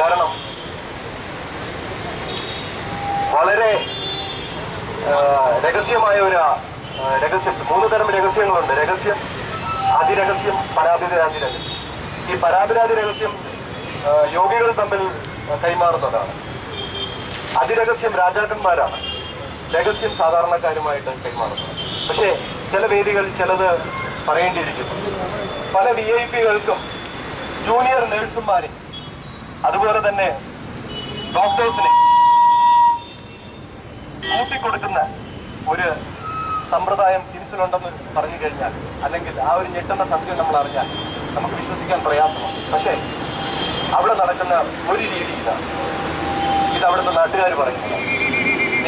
കാരണം വളരെ രഹസ്യമായ ഒരു രഹസ്യം മൂന്ന് തരം രഹസ്യങ്ങളുണ്ട്. രഹസ്യം അതിരഹസ്യം പരാതിരാതി രഹസ്യം. ഈ പരാതിരാതി രഹസ്യം യോഗികൾ തമ്മിൽ കൈമാറുന്നതാണ്. അതിരഹസ്യം രാജാക്കന്മാരാണ്. രഹസ്യം സാധാരണക്കാരുമായിട്ട് കൈമാറുന്നത്. പക്ഷേ ചില വേദികൾ ചിലത് പറയേണ്ടിയിരിക്കുന്നു. പല വി ഐ പികൾക്കും ജൂനിയർ നഴ്സുമാരെ അതുപോലെ തന്നെ ഡോക്ടേഴ്സിനെ കൂട്ടിക്കൊടുക്കുന്ന ഒരു സമ്പ്രദായം തിരിച്ചിലുണ്ടെന്ന് പറഞ്ഞു കഴിഞ്ഞാൽ അല്ലെങ്കിൽ ആ ഒരു ഞെട്ടുന്ന സത്യം നമ്മൾ അറിഞ്ഞാൽ നമുക്ക് വിശ്വസിക്കാൻ പ്രയാസമാണ്. പക്ഷേ അവിടെ നടക്കുന്ന ഒരു രീതി ഇതാണ് ഇത് അവിടുത്തെ നാട്ടുകാർ പറയുന്നത്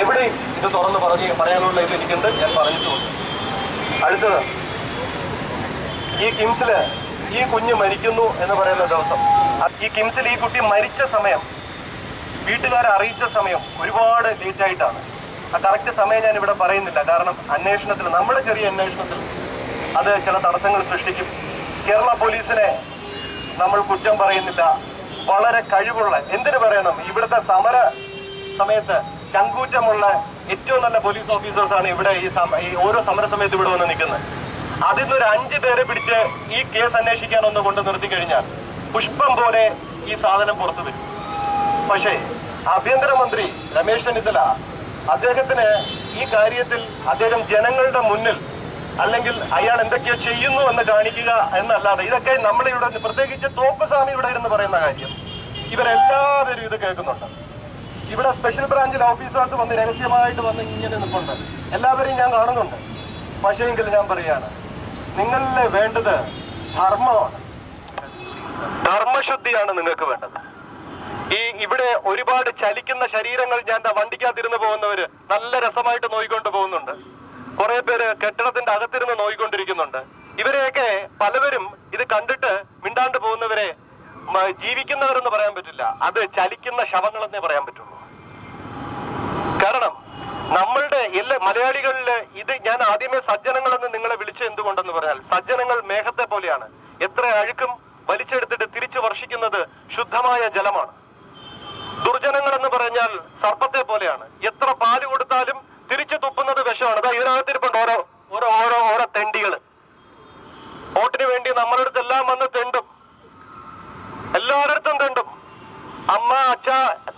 എവിടെയും ഇത് തുറന്ന് പറഞ്ഞ് പറയാനുള്ള ഇത് എനിക്കുണ്ട് ഞാൻ പറഞ്ഞിട്ടുണ്ട് അടുത്തത് ഈ കിംസിൽ ഈ കുഞ്ഞ് മരിക്കുന്നു എന്ന് പറയുന്ന ദിവസം ഈ കിംസിൽ ഈ കുട്ടി മരിച്ച സമയം വീട്ടുകാരെ അറിയിച്ച സമയം ഒരുപാട് ലേറ്റ് ആയിട്ടാണ്. ആ കറക്റ്റ് സമയം ഞാൻ ഇവിടെ പറയുന്നില്ല. കാരണം അന്വേഷണത്തിൽ നമ്മുടെ ചെറിയ അന്വേഷണത്തിൽ അത് ചില തടസ്സങ്ങൾ സൃഷ്ടിക്കും. കേരള പോലീസിനെ നമ്മൾ കുറ്റം പറയുന്നില്ല. വളരെ കഴിവുള്ള എന്തിനു പറയണം? ഇവിടുത്തെ സമര സമയത്ത് ചങ്കൂറ്റമുള്ള ഏറ്റവും നല്ല പോലീസ് ഓഫീസേഴ്സാണ് ഇവിടെ ഈ ഓരോ സമര സമയത്ത് ഇവിടെ വന്ന് നിൽക്കുന്നത്. അതിൽ നിന്ന് ഒരു അഞ്ച് പേരെ പിടിച്ച് ഈ കേസ് അന്വേഷിക്കാൻ ഒന്ന് കൊണ്ട് നിർത്തി കഴിഞ്ഞാൽ പുഷ്പം പോലെ ഈ സാധനം പുറത്തു വരും പക്ഷേ ആഭ്യന്തരമന്ത്രി രമേശ് ചെന്നിത്തല അദ്ദേഹത്തിന് ഈ കാര്യത്തിൽ അദ്ദേഹം ജനങ്ങളുടെ മുന്നിൽ അല്ലെങ്കിൽ അയാൾ എന്തൊക്കെയോ ചെയ്യുന്നു എന്ന് കാണിക്കുക എന്നല്ലാതെ ഇതൊക്കെ നമ്മളിവിടെ പ്രത്യേകിച്ച് തോപ്പുസ്വാമി ഇവിടെ ഇരുന്ന് പറയുന്ന കാര്യം. ഇവരെല്ലാവരും ഇത് കേൾക്കുന്നുണ്ട്. ഇവിടെ സ്പെഷ്യൽ ബ്രാഞ്ചിൽ ഓഫീസേഴ്സ് വന്ന് രഹസ്യമായിട്ട് വന്ന് ഇങ്ങനെ നിൽപ്പുണ്ട്. എല്ലാവരെയും ഞാൻ കാണുന്നുണ്ട്. പക്ഷേ എങ്കിൽ ഞാൻ പറയാണ് നിങ്ങളിലെ വേണ്ടത് ധർമ്മമാണ്. ധർമ്മശുദ്ധിയാണ് നിങ്ങൾക്ക് വേണ്ടത്. ഈ ഇവിടെ ഒരുപാട് ചലിക്കുന്ന ശരീരങ്ങൾ ഞാൻ വണ്ടിക്കകത്തിരുന്ന് പോകുന്നവര് നല്ല രസമായിട്ട് നോയിക്കൊണ്ട് പോകുന്നുണ്ട്. കുറെ പേര് കെട്ടിടത്തിന്റെ അകത്തിരുന്ന് നോയിക്കൊണ്ടിരിക്കുന്നുണ്ട്. ഇവരെയൊക്കെ പലവരും ഇത് കണ്ടിട്ട് മിണ്ടാണ്ട് പോകുന്നവരെ ജീവിക്കുന്നവരെന്ന് പറയാൻ പറ്റില്ല. അത് ചലിക്കുന്ന ശവങ്ങളെന്നേ പറയാൻ പറ്റുള്ളൂ. കാരണം നമ്മളുടെ എല്ലാ മലയാളികളിൽ ഇത് ഞാൻ ആദ്യമേ സജ്ജനങ്ങളെന്ന് നിങ്ങളെ വിളിച്ച എന്തുകൊണ്ടെന്ന് പറഞ്ഞാൽ സജ്ജനങ്ങൾ മേഘത്തെ പോലെയാണ്. എത്ര അഴുക്കും വലിച്ചെടുത്തിട്ട് തിരിച്ചു വർഷിക്കുന്നത് ശുദ്ധമായ ജലമാണ്. ദുർജനങ്ങൾ എന്ന് പറഞ്ഞാൽ സർപ്പത്തെ പോലെയാണ്. എത്ര പാൽ കൊടുത്താലും തിരിച്ചു തുപ്പുന്നത് വിഷമാണ്. അതാ ഇതിനകത്തിരിപ്പുണ്ട് ഓരോ ഓരോ ഓരോ ഓരോ തെണ്ടികൾ വോട്ടിന് വേണ്ടി നമ്മുടെ അടുത്തെല്ലാം വന്ന് തെണ്ടും. എല്ലാവരുടെ തെണ്ടും. അമ്മ അച്ഛ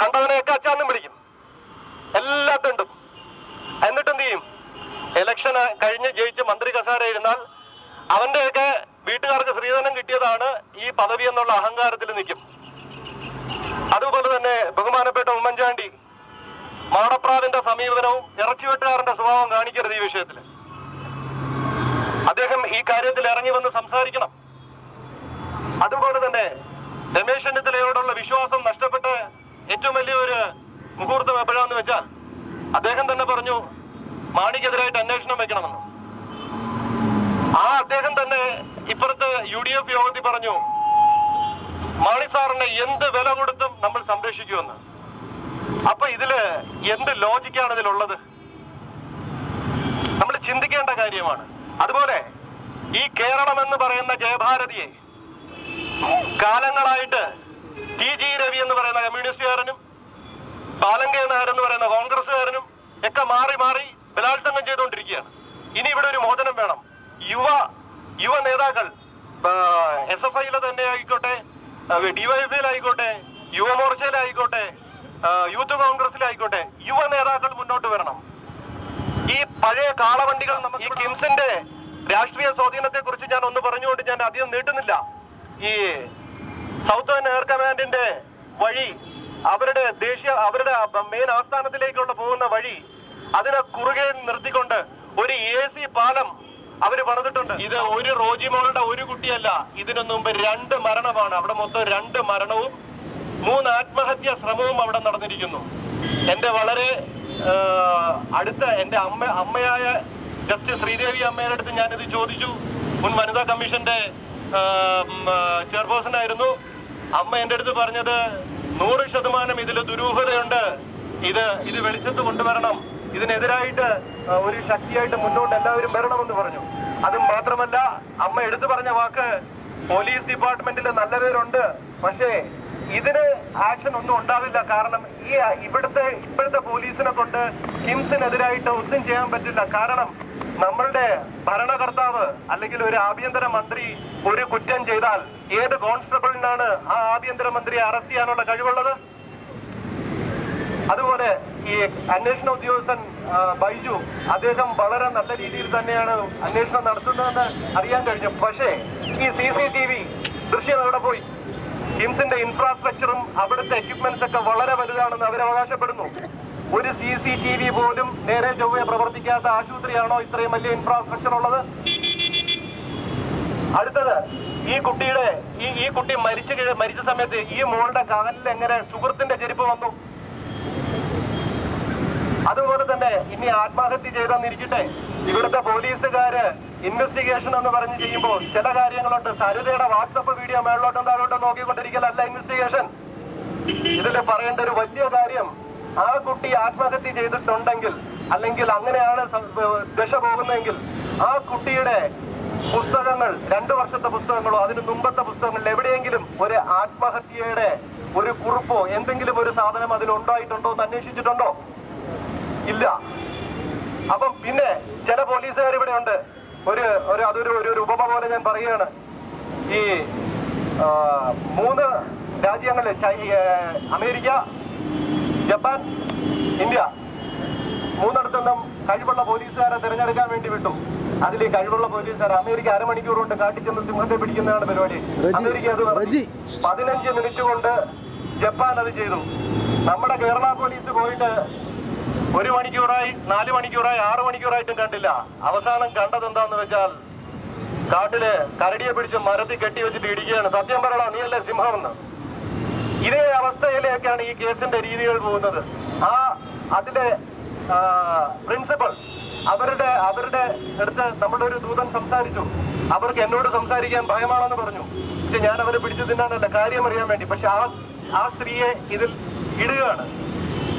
കണ്ടവനെയൊക്കെ അച്ഛാന്നും വിളിക്കും. എല്ലാ തെണ്ടും. എന്നിട്ട് എന്ത് ചെയ്യും? ഇലക്ഷൻ കഴിഞ്ഞ് ജയിച്ച് മന്ത്രി കസാര ഇരുന്നാൽ അവന്റെയൊക്കെ വീട്ടുകാർക്ക് സ്ത്രീധനം കിട്ടിയതാണ് ഈ പദവി എന്നുള്ള അഹങ്കാരത്തിൽ നിൽക്കും. അതുപോലെ തന്നെ ബഹുമാനപ്പെട്ട ഉമ്മൻചാണ്ടി മാടപ്രാവിന്റെ സമീപനവും ഇറച്ചിവെട്ടുകാരന്റെ സ്വഭാവം കാണിക്കരുത് ഈ വിഷയത്തിൽ. അദ്ദേഹം ഈ കാര്യത്തിൽ ഇറങ്ങി വന്ന് സംസാരിക്കണം. അതുപോലെ തന്നെ രമേശ് ചെന്നിത്തലയോടുള്ള വിശ്വാസം നഷ്ടപ്പെട്ട ഏറ്റവും വലിയൊരു മുഹൂർത്തം എപ്പോഴാന്ന് വെച്ചാൽ അദ്ദേഹം തന്നെ പറഞ്ഞു മാണിക്കെതിരായിട്ട് അന്വേഷണം വെക്കണമെന്ന്. ആ അദ്ദേഹം തന്നെ ഇപ്പുറത്ത് യു ഡി എഫ് യോഗത്തിൽ പറഞ്ഞു മാണി സാറിനെ എന്ത് വില കൊടുത്തും നമ്മൾ സംരക്ഷിക്കുമെന്ന്. അപ്പൊ ഇതിൽ എന്ത് ലോജിക്കാണ് ഇതിലുള്ളത്? നമ്മൾ ചിന്തിക്കേണ്ട കാര്യമാണ്. അതുപോലെ ഈ കേരളം എന്ന് പറയുന്ന ജയഭാരതിയെ കാലങ്ങളായിട്ട് ടി ജി രവി എന്ന് പറയുന്ന കമ്മ്യൂണിസ്റ്റുകാരനും പാലങ്കേ നായർ എന്ന് പറയുന്ന കോൺഗ്രസ്സുകാരനും ഒക്കെ മാറി മാറി ബലാത്സംഗം ചെയ്തുകൊണ്ടിരിക്കുകയാണ്. ഇനി ഇവിടെ ഒരു മോചനം വേണം. യുവ യുവ നേതാക്കൾ എസ് എഫ് ഐയിലെ തന്നെ ആയിക്കോട്ടെ ഡിവൈഎഫ്ഐയിലായിക്കോട്ടെ യുവമോർച്ചയിലായിക്കോട്ടെ യൂത്ത് കോൺഗ്രസിലായിക്കോട്ടെ യുവ നേതാക്കൾ മുന്നോട്ട് വരണം. ഈ പഴയ കാളവണ്ടികൾ നമുക്ക് ഈ കിംസിന്റെ രാഷ്ട്രീയ സ്വാധീനത്തെ കുറിച്ച് ഞാൻ ഒന്ന് പറഞ്ഞുകൊണ്ട് ഞാൻ അധികം നീട്ടുന്നില്ല. ഈ സൗത്ത് എയർ കമാൻഡിന്റെ വഴി അവരുടെ ദേശീയ അവരുടെ മെയിൻ ആസ്ഥാനത്തിലേക്കുള്ള പോകുന്ന വഴി അതിനെ കുറുകെ നിർത്തിക്കൊണ്ട് ഒരു എ സി പാലം അവർ പറഞ്ഞിട്ടുണ്ട്. ഇത് ഒരു റോജി മോളുടെ ഒരു കുട്ടിയല്ല. ഇതിനു മുമ്പ് രണ്ട് മരണമാണ്. അവിടെ മൊത്തം രണ്ട് മരണവും മൂന്ന് ആത്മഹത്യാ ശ്രമവും അവിടെ നടന്നിരിക്കുന്നു. എന്റെ വളരെ അടുത്ത എന്റെ അമ്മ അമ്മയായ ജസ്റ്റിസ് ശ്രീദേവി അമ്മയുടെ അടുത്ത് ഞാനിത് ചോദിച്ചു. മുൻ വനിതാ കമ്മീഷന്റെ ചെയർപേഴ്സൺ ആയിരുന്നു അമ്മ എന്റെ അടുത്ത് പറഞ്ഞത് നൂറ് ശതമാനം ഇതിൽ ദുരൂഹതയുണ്ട്. ഇത് ഇത് വെളിച്ചത്ത് കൊണ്ടുവരണം. ഇതിനെതിരായിട്ട് ഒരു ശക്തിയായിട്ട് മുന്നോട്ട് എല്ലാവരും വരണമെന്ന് പറഞ്ഞു. അതും മാത്രമല്ല അമ്മ എടുത്തു പറഞ്ഞ വാക്ക് പോലീസ് ഡിപ്പാർട്ട്മെന്റിൽ നല്ല പേരുണ്ട് പക്ഷേ ഇതിന് ആക്ഷൻ ഒന്നും ഉണ്ടാവില്ല. കാരണം ഈ ഇവിടുത്തെ ഇപ്പോഴത്തെ പോലീസിനെ കൊണ്ട് കിംസിനെതിരായിട്ട് ഒന്നും ചെയ്യാൻ പറ്റില്ല. കാരണം നമ്മളുടെ ഭരണകർത്താവ് അല്ലെങ്കിൽ ഒരു ആഭ്യന്തര മന്ത്രി ഒരു കുറ്റം ചെയ്താൽ ഏത് കോൺസ്റ്റബിളിനാണ് ആ ആഭ്യന്തര മന്ത്രിയെ അറസ്റ്റ് ചെയ്യാനുള്ള കഴിവുള്ളത്? അതുപോലെ ഈ അന്വേഷണ ഉദ്യോഗസ്ഥൻ ബൈജു അദ്ദേഹം വളരെ നല്ല രീതിയിൽ തന്നെയാണ് അന്വേഷണം നടത്തുന്നതെന്ന് അറിയാൻ കഴിഞ്ഞു. പക്ഷേ ഈ സി സി ടി വി ദൃശ്യം എവിടെ പോയി? കിംസിന്റെ ഇൻഫ്രാസ്ട്രക്ചറും അവിടുത്തെ എക്യുപ്മെന്റ്സ് ഒക്കെ വളരെ വലുതാണെന്ന് അവർ അവകാശപ്പെടുന്നു. ഒരു സി സി ടി വി പോലും നേരെ ചൊവ്വയെ പ്രവർത്തിക്കാത്ത ആശുപത്രിയാണോ ഇത്രയും വലിയ ഇൻഫ്രാസ്ട്രക്ചർ ഉള്ളത്? അടുത്തത് ഈ കുട്ടിയുടെ ഈ ഈ കുട്ടി മരിച്ചു മരിച്ച സമയത്ത് ഈ മോളുടെ കാലിൽ എങ്ങനെ സുഹൃത്തിന്റെ ചെരുപ്പ് വന്നു? അതുപോലെ തന്നെ ഇനി ആത്മഹത്യ ചെയ്തെന്നിരിക്കട്ടെ ഇവിടുത്തെ പോലീസുകാര് ഇൻവെസ്റ്റിഗേഷൻ എന്ന് പറഞ്ഞ് ചെയ്യുമ്പോൾ ചില കാര്യങ്ങളുണ്ട്. സരിതയുടെ വാട്സപ്പ് വീഡിയോ മേളിലോട്ടും താഴോട്ടും നോക്കിക്കൊണ്ടിരിക്കലല്ല ഇൻവെസ്റ്റിഗേഷൻ ഇതിൽ പറയേണ്ട ഒരു വലിയ കാര്യം ആ കുട്ടി ആത്മഹത്യ ചെയ്തിട്ടുണ്ടെങ്കിൽ അല്ലെങ്കിൽ അങ്ങനെയാണ് ദശ പോകുന്നതെങ്കിൽ ആ കുട്ടിയുടെ പുസ്തകങ്ങൾ രണ്ടു വർഷത്തെ പുസ്തകങ്ങളോ അതിന് മുമ്പത്തെ പുസ്തകങ്ങളിൽ എവിടെയെങ്കിലും ഒരു ആത്മഹത്യയുടെ ഒരു കുറിപ്പോ എന്തെങ്കിലും ഒരു സാധനം അതിൽ ഉണ്ടായിട്ടുണ്ടോ എന്ന് അന്വേഷിച്ചിട്ടുണ്ടോ? ഇല്ല. അപ്പം പിന്നെ ചില പോലീസുകാർ ഇവിടെ ഉണ്ട്. ഒരു ഒരു അതൊരു ഒരു ഉപമ പോലെ ഞാൻ പറയുകയാണ്. ഈ മൂന്ന് രാജ്യങ്ങളിൽ ചൈ- അമേരിക്ക ജപ്പാൻ ഇന്ത്യ മൂന്നിടത്തൊന്നും കഴിവുള്ള പോലീസുകാരെ തിരഞ്ഞെടുക്കാൻ വേണ്ടി വിട്ടു. അതിൽ ഈ കഴിവുള്ള പോലീസുകാർ അമേരിക്ക അരമണിക്കൂർ കൊണ്ട് കാട്ടിച്ചെന്ന് സിംഹത്തെ പിടിക്കുന്നതാണ് പരിപാടി. അമേരിക്ക അത്. പതിനഞ്ച് മിനിറ്റ് കൊണ്ട് ജപ്പാൻ അത് ചെയ്തു. നമ്മുടെ കേരള പോലീസ് പോയിട്ട് ഒരു മണിക്കൂറായി നാല് മണിക്കൂറായി ആറ് മണിക്കൂറായിട്ടും കണ്ടില്ല. അവസാനം കണ്ടത് എന്താന്ന് വെച്ചാൽ കാട്ടിൽ കരടിയെ പിടിച്ച് മരത്തി കെട്ടി വെച്ചിട്ട് ഇടിക്കുകയാണ്. സത്യം പറയണോ നീയല്ലേ സിംഹമെന്ന്? ഇതേ അവസ്ഥയിലേക്കാണ് ഈ കേസിന്റെ രീതികൾ പോകുന്നത്. ആ അതിന്റെ പ്രിൻസിപ്പൽ അവരുടെ അവരുടെ അടുത്ത് നമ്മുടെ ഒരു ദൂതൻ സംസാരിച്ചു. അവർക്ക് എന്നോട് സംസാരിക്കാൻ ഭയമാണെന്ന് പറഞ്ഞു. പക്ഷെ ഞാൻ അവരെ പിടിച്ചു കാര്യം അറിയാൻ വേണ്ടി. പക്ഷെ ആ ആ സ്ത്രീയെ ഇതിൽ ഇടുകയാണ്.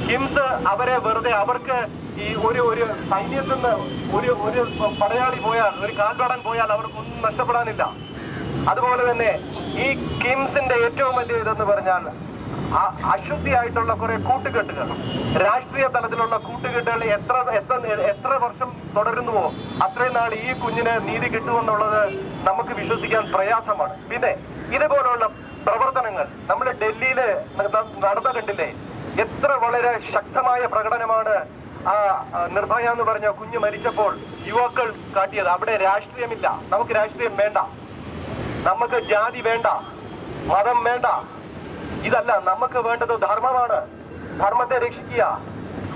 ഹിംസ് അവരെ വെറുതെ അവർക്ക് ഈ ഒരു ഒരു സൈന്യത്തിൽ നിന്ന് ഒരു ഒരു പടയാളി പോയാൽ ഒരു കാൽപ്പാടൻ പോയാൽ അവർക്കൊന്നും നഷ്ടപ്പെടാനില്ല. അതുപോലെ തന്നെ ഈ കിംസിന്റെ ഏറ്റവും വലിയ ഇതെന്ന് പറഞ്ഞാൽ അശുദ്ധിയായിട്ടുള്ള കുറെ കൂട്ടുകെട്ടുകൾ രാഷ്ട്രീയ തലത്തിലുള്ള കൂട്ടുകെട്ടുകൾ എത്ര എത്ര എത്ര വർഷം തുടരുന്നുവോ അത്രയും നാൾ ഈ കുഞ്ഞിന് നീതി കിട്ടുമെന്നുള്ളത് നമുക്ക് വിശ്വസിക്കാൻ പ്രയാസമാണ്. പിന്നെ ഇതുപോലുള്ള പ്രവർത്തനങ്ങൾ നമ്മൾ ഡൽഹിയിൽ നടന്ന കണ്ടില്ലേ? എത്ര വളരെ ശക്തമായ പ്രകടനമാണ് ആ നിർഭയ എന്ന് പറഞ്ഞ കുഞ്ഞ് മരിച്ചപ്പോൾ യുവാക്കൾ കാട്ടിയത്. അവിടെ രാഷ്ട്രീയമില്ല. നമുക്ക് രാഷ്ട്രീയം വേണ്ട. നമുക്ക് ജാതി വേണ്ട. മതം വേണ്ട. ഇതല്ല നമുക്ക് വേണ്ടത് ധർമ്മമാണ്. ധർമ്മത്തെ രക്ഷിക്കുക.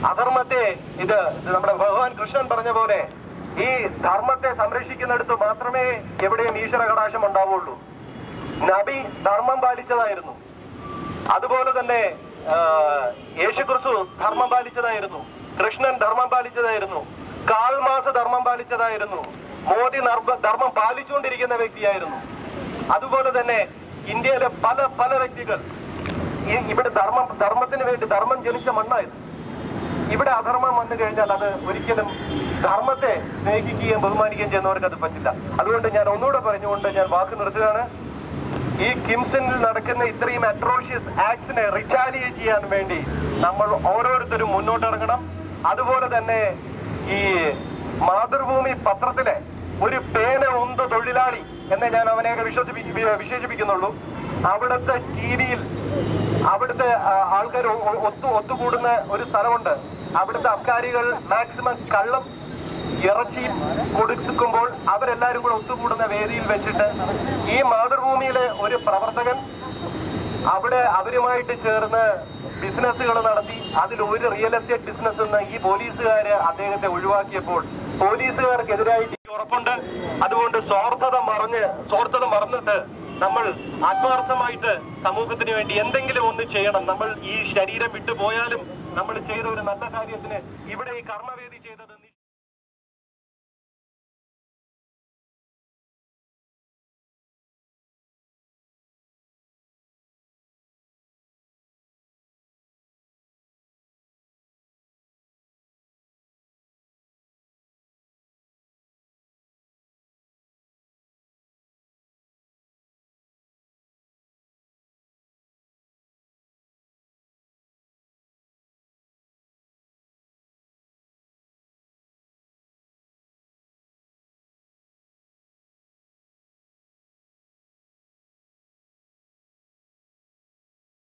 അധർമ്മത്തെ ഇത് നമ്മുടെ ഭഗവാൻ കൃഷ്ണൻ പറഞ്ഞ പോലെ ഈ ധർമ്മത്തെ സംരക്ഷിക്കുന്നിടത്ത് മാത്രമേ എവിടെയും ഈശ്വര കടാശം ഉണ്ടാവുള്ളൂ. നബി ധർമ്മം പാലിച്ചതായിരുന്നു. അതുപോലെ തന്നെ യേശുക്രിസ്തു ധർമ്മം പാലിച്ചതായിരുന്നു. കൃഷ്ണൻ ധർമ്മം പാലിച്ചതായിരുന്നു. കാൽമാസ ധർമ്മം പാലിച്ചതായിരുന്നു. മോദി ധർമ്മം പാലിച്ചുകൊണ്ടിരിക്കുന്ന വ്യക്തിയായിരുന്നു. അതുപോലെ തന്നെ ഇന്ത്യയിലെ പല പല വ്യക്തികൾ ഇവിടെ ധർമ്മം ധർമ്മത്തിന് വേണ്ടി ധർമ്മം ജനിച്ച മണ്ണായിരുന്നു. ഇവിടെ അധർമ്മം വന്നു കഴിഞ്ഞാൽ അത് ഒരിക്കലും ധർമ്മത്തെ സ്നേഹിക്കുകയും ബഹുമാനിക്കുകയും ചെയ്യുന്നവർക്ക് അത് പറ്റില്ല. അതുകൊണ്ട് ഞാൻ ഒന്നുകൂടെ പറഞ്ഞുകൊണ്ട് ഞാൻ വാക്ക് നിർത്തുകയാണ്. ഈ കിംസണിൽ നടക്കുന്ന ഇത്രയും അട്രോഷ്യസ് ആക്ട്സിനെ റിറ്റാലിയേറ്റ് ചെയ്യാൻ വേണ്ടി നമ്മൾ ഓരോരുത്തരും മുന്നോട്ടിറങ്ങണം. അതുപോലെ തന്നെ ഈ മാതൃഭൂമി പത്രത്തിലെ ഒരു പേന ഉന്ത തൊഴിലാളി എന്ന് ഞാൻ അവനെയൊക്കെ വിശ്വസിപ്പി വിശേഷിപ്പിക്കുന്നുള്ളൂ. അവിടുത്തെ ടി വിയിൽ അവിടുത്തെ ആൾക്കാർ ഒത്തു ഒത്തുകൂടുന്ന ഒരു സ്ഥലമുണ്ട്. അവിടുത്തെ അബ്കാരികൾ മാക്സിമം കള്ളം ഇറച്ചിയും കൊടുക്കുമ്പോൾ അവരെല്ലാവരും കൂടെ ഒത്തുകൂടുന്ന വേദിയിൽ വെച്ചിട്ട് ഈ മാതൃഭൂമിയിലെ ഒരു പ്രവർത്തകൻ അവിടെ അവരുമായിട്ട് ചേർന്ന് ബിസിനസ്സുകൾ നടത്തി അതിൽ ഒരു റിയൽ എസ്റ്റേറ്റ് ബിസിനസ് എന്ന് ഈ പോലീസുകാര് അദ്ദേഹത്തെ ഒഴിവാക്കിയപ്പോൾ പോലീസുകാർക്കെതിരായിട്ട് ഈ ഉറപ്പുണ്ട്. അതുകൊണ്ട് സ്വാർത്ഥത മറഞ്ഞ് സ്വാർത്ഥത മറന്നിട്ട് നമ്മൾ ആത്മാർത്ഥമായിട്ട് സമൂഹത്തിന് വേണ്ടി എന്തെങ്കിലും ഒന്ന് ചെയ്യണം. നമ്മൾ ഈ ശരീരം വിട്ടുപോയാലും നമ്മൾ ചെയ്ത ഒരു നല്ല കാര്യത്തിന് ഇവിടെ ഈ കർമ്മവേദി ചെയ്തത്